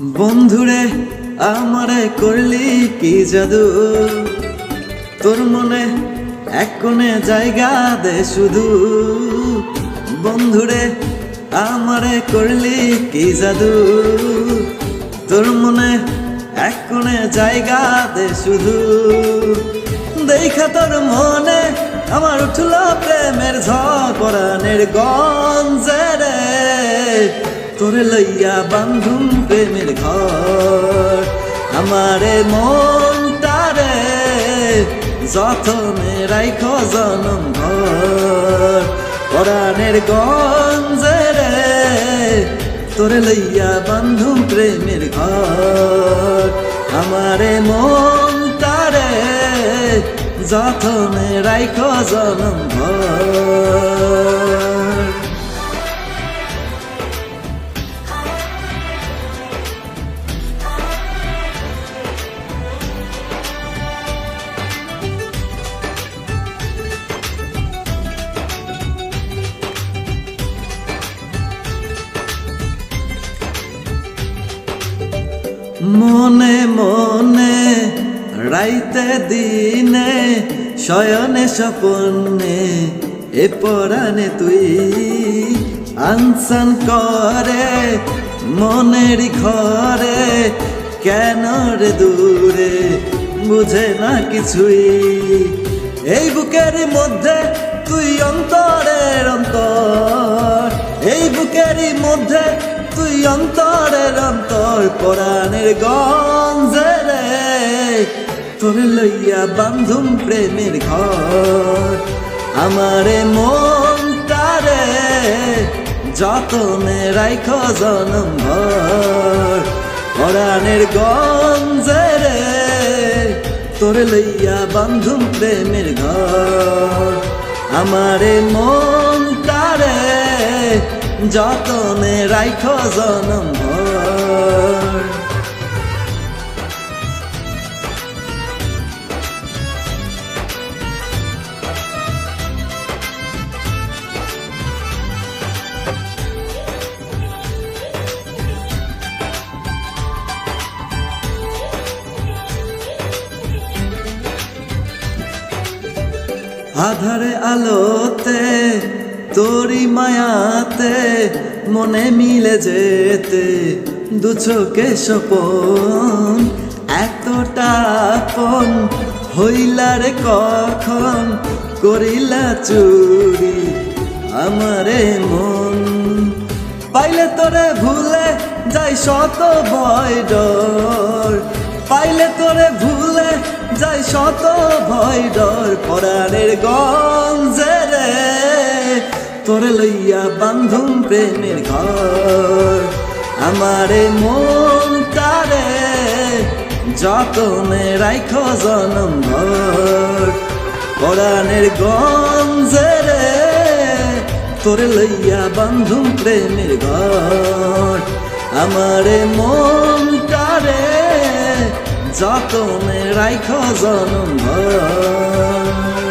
বন্ধুরে, আমারে করলি কি জাদু? তোর মনে এক কোণে জায়গা দে শুধু। বন্ধুরে, আমারে করলি কি জাদু? তোর মনে এক কোণে জায়গা দে শুধু। দেখা তোর মনে আমার উঠল প্রেমের ঝড়ানের গঞ্জে রে। তোরে লইয়া বান্ধুম প্রেমের ঘর। আমারে মনটারে যতনে রাইখ জনম ঘর। পরাণের গঞ্জে রে তোরে লইয়া বান্ধুম প্রেমের ঘর। আমারে মনটারে যতনে রাইখ জনম ঘর। মনে মনে, রাইতে দিনে, শয়নে স্বপনে, এ পরাণে তুই আনসান করে, মনের ঘরে, কেন রে দূরে, বুঝে না কিছুই? এই বুকের মধ্যে তুই অন্তরের অন্তর, এই বুকের মধ্যে অন্তরের অন্তর পরাণের গঞ্জে রে। তোর লইয়া বান্ধুম প্রেমের ঘর। আমারে মনটারে যতনে রাইখ জনম ভর। পরাণের গঞ্জে রে, তোর লইয়া বান্ধুম প্রেমের ঘর। আমারে মনটারে যতনে রাইখ জনম আধারে আলোতে তোরি মায়াতে মনে মিলে যেতে, দু চোখে স্বপন, এতটা আপন হইলারে কখন? করিলা চুরি আমারে মন। পাইলে তোরে ভুলে যাই শত ভয় ডর। পাইলে তোরে ভুলে যাই শত ভয় ডর। পরাণের গঞ্জে রে তোরে লইয়া বান্ধুম প্রেমের ঘর। আমারে মন তারে যতনে রাইখ জনম ভর। পরাণের গঞ্জে রে তোরে লইয়া বান্ধুম প্রেমের ঘর। আমারে মনটারে যতনে রাইখ জনম ভর।